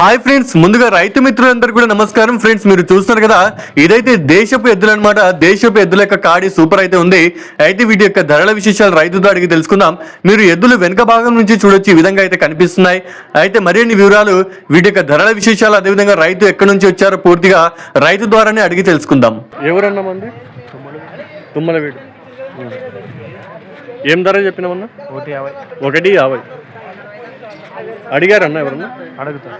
Hi friends ముందుగా రైతు మిత్రులందరూ కూడా నమస్కారం. ఫ్రెండ్స్ మీరు చూస్తున్నారు కదా ఇదైతే దేశపు ఎద్దులు అనమాట దేశపు ఎద్దుల యొక్క కాడి సూపర్ అయితే ఉంది. అయితే వీటి యొక్క ధరల విశేషాలు రైతుతో అడిగి తెలుసుకుందాం. మీరు ఎద్దులు వెనుక భాగం నుంచి చూడొచ్చు ఈ విధంగా అయితే కనిపిస్తున్నాయి. అయితే మరిన్ని వివరాలు వీటి యొక్క ధరల విశేషాలు అదేవిధంగా రైతు ఎక్కడి నుంచి వచ్చారో పూర్తిగా రైతు ద్వారానే అడిగి తెలుసుకుందాం. ఎవరన్నా మంది? తుమ్మల వీడు ఏం ధర చెప్పినామన్నా? ఒకటి యాభై. ఒకటి యాభై. అడిగారన్నా ఎవరన్నా? అడుగుతా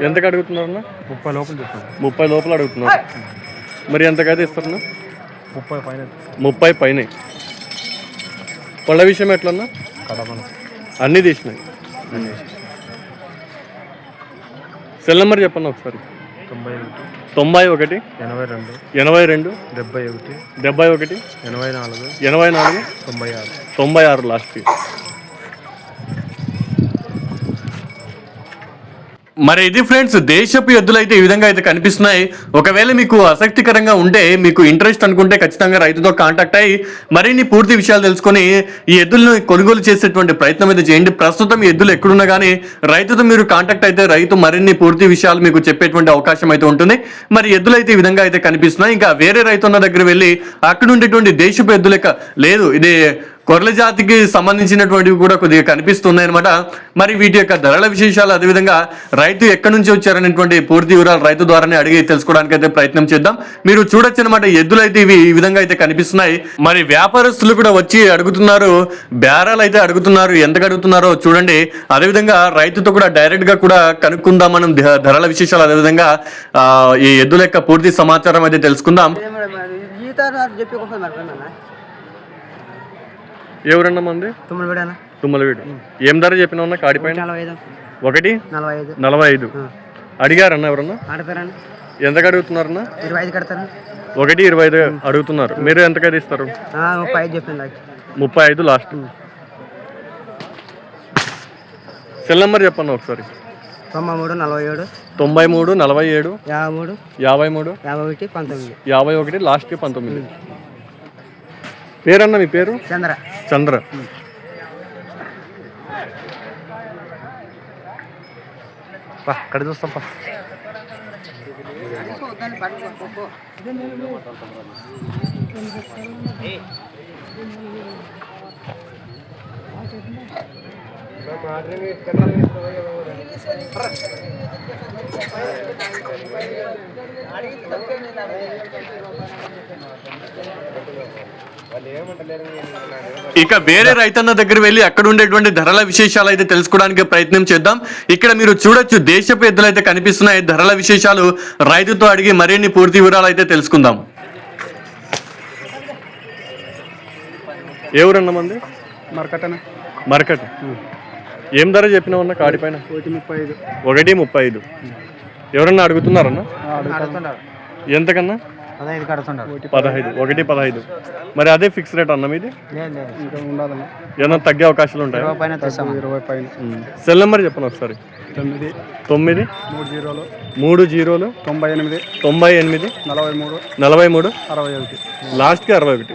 ఎంతకు అడుగుతున్నారన్నా? ముప్పై లోపల చెప్తాను ముప్పై లోపల అడుగుతున్నారు. మరి ఎంతకైతే ఇస్తారన్నా? ముప్పై పైన. ముప్పై పైన. పళ్ళ విషయం ఎట్లన్నా? కడమన అన్నీ తీసినాయి. సెల్ నెంబర్ చెప్పన్నా ఒకసారి. తొంభై ఒకటి. తొంభై ఒకటి. ఎనభై రెండు. ఎనభై రెండు. డెబ్బై ఒకటి. డెబ్బై ఒకటి. ఎనభై నాలుగు. ఎనభై నాలుగు. తొంభై ఆరు. తొంభై ఆరు లాస్ట్కి మరి ఇది ఫ్రెండ్స్ దేశపు ఎద్దులు అయితే ఈ విధంగా అయితే కనిపిస్తున్నాయి. ఒకవేళ మీకు ఆసక్తికరంగా ఉంటే మీకు ఇంట్రెస్ట్ అనుకుంటే ఖచ్చితంగా రైతుతో కాంటాక్ట్ అయ్యి మరిన్ని పూర్తి విషయాలు తెలుసుకొని ఈ ఎద్దులను కొనుగోలు చేసేటువంటి ప్రయత్నం అయితే చేయండి. ప్రస్తుతం ఈ ఎద్దులు ఎక్కడున్నా కానీ రైతుతో మీరు కాంటాక్ట్ అయితే రైతు మరిన్ని పూర్తి విషయాలు మీకు చెప్పేటువంటి అవకాశం అయితే ఉంటుంది. మరి ఎద్దులు అయితే ఈ విధంగా అయితే కనిపిస్తున్నాయి. ఇంకా వేరే రైతున్న దగ్గర వెళ్ళి అక్కడ ఉండేటువంటి దేశపు ఎద్దులు లేదు ఇది కొర్ల జాతికి సంబంధించినటువంటివి కూడా కొద్దిగా కనిపిస్తున్నాయి అనమాట మరి వీటి యొక్క ధరల విశేషాలు అదేవిధంగా రైతు ఎక్కడి నుంచి వచ్చారనేటువంటి పూర్తి వివరాలు రైతు ద్వారానే అడిగి తెలుసుకోవడానికి అయితే ప్రయత్నం చేద్దాం. మీరు చూడొచ్చు అనమాట ఎద్దులు అయితే ఇవి ఈ విధంగా అయితే కనిపిస్తున్నాయి. మరి వ్యాపారస్తులు కూడా వచ్చి అడుగుతున్నారు బేరాలు అయితే అడుగుతున్నారు ఎంత అడుగుతున్నారో చూడండి. అదేవిధంగా రైతుతో కూడా డైరెక్ట్గా కూడా కనుక్కుందాం మనం ధరల విశేషాలు అదేవిధంగా ఈ ఎద్దుల యొక్క పూర్తి సమాచారం అయితే తెలుసుకుందాం. అన్న ఎవరన్నా మంది? తొమ్మిది పెడానా తుమ్మలవీడు ఏం ధర చెప్పినా కాడి పైన? నలభై ఐదు. ఒకటి? నలభై ఐదు. నలభై ఐదు. అడిగారన్న ఎవరన్నా? ఆడతారని ఎంతకు అడుగుతున్నారన్నా? ఇరవై ఐదు ఒకటి ఇరవై ఐదు అడుగుతున్నారు. మీరు ఎంతకైతే ఇస్తారు? ముప్పై ఐదు ముప్పై ఐదు లాస్ట్. సెల్ నెంబర్ చెప్పండి ఒకసారి. తొంభై మూడు నలభై ఏడు. తొంభై మూడు నలభై ఏడు. యాభై మూడు. యాభై మూడు. యాభై ఒకటి పంతొమ్మిది. యాభై ఒకటి లాస్ట్కి పంతొమ్మిది. పేరన్న మీ పేరు? చంద్ర. చంద్ర పా ఇక్కడ చూస్తాం ఇక వేరే రైతన్న దగ్గర వెళ్ళి అక్కడ ఉండేటువంటి ధరల విశేషాలు అయితే తెలుసుకోవడానికి ప్రయత్నం చేద్దాం. ఇక్కడ మీరు చూడొచ్చు దేశపు ఎద్దులు అయితే కనిపిస్తున్నాయి. ధరల విశేషాలు రైతుతో అడిగి మరిన్ని పూర్తి వివరాలు అయితే తెలుసుకుందాం. ఏ ఊరన్న మంది మరకట్ ఏం ధర చెప్పినావన్న కాడి పైన? ఒకటి ముప్పై ఐదు. ఒకటి ముప్పై ఐదు. ఎవరన్నా అడుగుతున్నారన్న? ఎంతకన్నా? పదహైదు ఒకటి పదహైదు మరి అదే ఫిక్స్ రేట్ అన్న మీది? ఏమన్నా తగ్గే అవకాశాలు ఉంటాయి? సెల్ నెంబర్ చెప్పండి ఒకసారి? తొమ్మిది. తొమ్మిది. మూడు జీరోలు. మూడు జీరోలు. తొంభై ఎనిమిది. తొంభై ఎనిమిది. నలభై మూడు. నలభై మూడు. అరవై ఒకటి. లాస్ట్కి అరవై ఒకటి.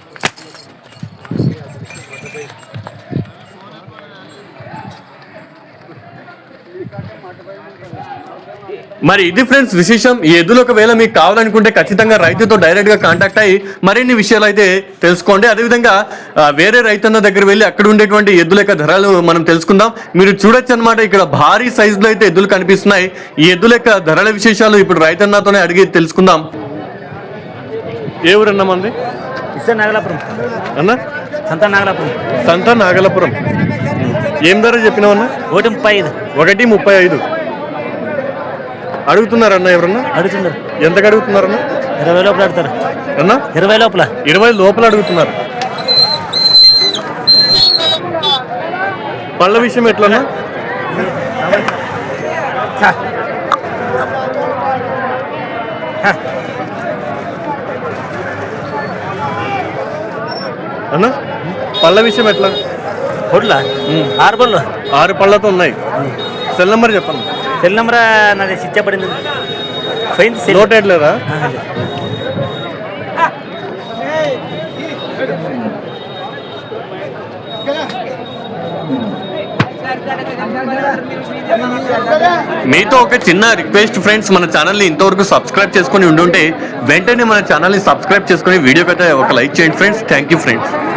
మరి ఇది ఫ్రెండ్స్ విశేషం. ఈ ఎద్దులు ఒకవేళ మీకు కావాలనుకుంటే ఖచ్చితంగా రైతుతో డైరెక్ట్గా కాంటాక్ట్ అయ్యి మరిన్ని విషయాలు అయితే తెలుసుకోండి. అదేవిధంగా వేరే రైతన్న దగ్గర వెళ్ళి అక్కడ ఉండేటువంటి ఎద్దుల యొక్క ధరలు మనం తెలుసుకుందాం. మీరు చూడొచ్చు అనమాట ఇక్కడ భారీ సైజులో అయితే ఎద్దులు కనిపిస్తున్నాయి. ఈ ఎద్దుల యొక్క ధరల విశేషాలు ఇప్పుడు రైతన్నతోనే అడిగి తెలుసుకుందాం. ఏ ఊరన్నా మంది ఇస్తే నాగలాపురం. అన్న? సంత నాగలాపురం. సంత నాగలపురం. ఏం ధర చెప్పినావన్నా ఒకటి ముప్పై ఐదు. ఒకటి ముప్పై ఐదు. అడుగుతున్నారన్న ఎవరన్నా? అడుగుతున్నారు. ఎంతకు అడుగుతున్నారన్న? ఇరవై లోపల అడుగుతారు. అన్నా? ఇరవై లోపల. ఇరవై లోపల అడుగుతున్నారు. పళ్ళ విషయం ఎట్లన్నా? అన్న? పళ్ళ విషయం ఎట్లా? పొడ్లా ఆరు పళ్ళు. ఆరు పళ్ళతో ఉన్నాయి. సెల్ నెంబర్ చెప్పండి. Cell number? నాది పోయింది సెల్. నోట్ అదే. మీతో ఒక చిన్న రిక్వెస్ట్ ఫ్రెండ్స్ మన ఛానల్ని ఇంతవరకు సబ్స్క్రైబ్ చేసుకొని ఉండుంటే వెంటనే మన ఛానల్ని సబ్స్క్రైబ్ చేసుకొని వీడియోకి అయితే ఒక లైక్ చేయండి ఫ్రెండ్స్. Thank you friends.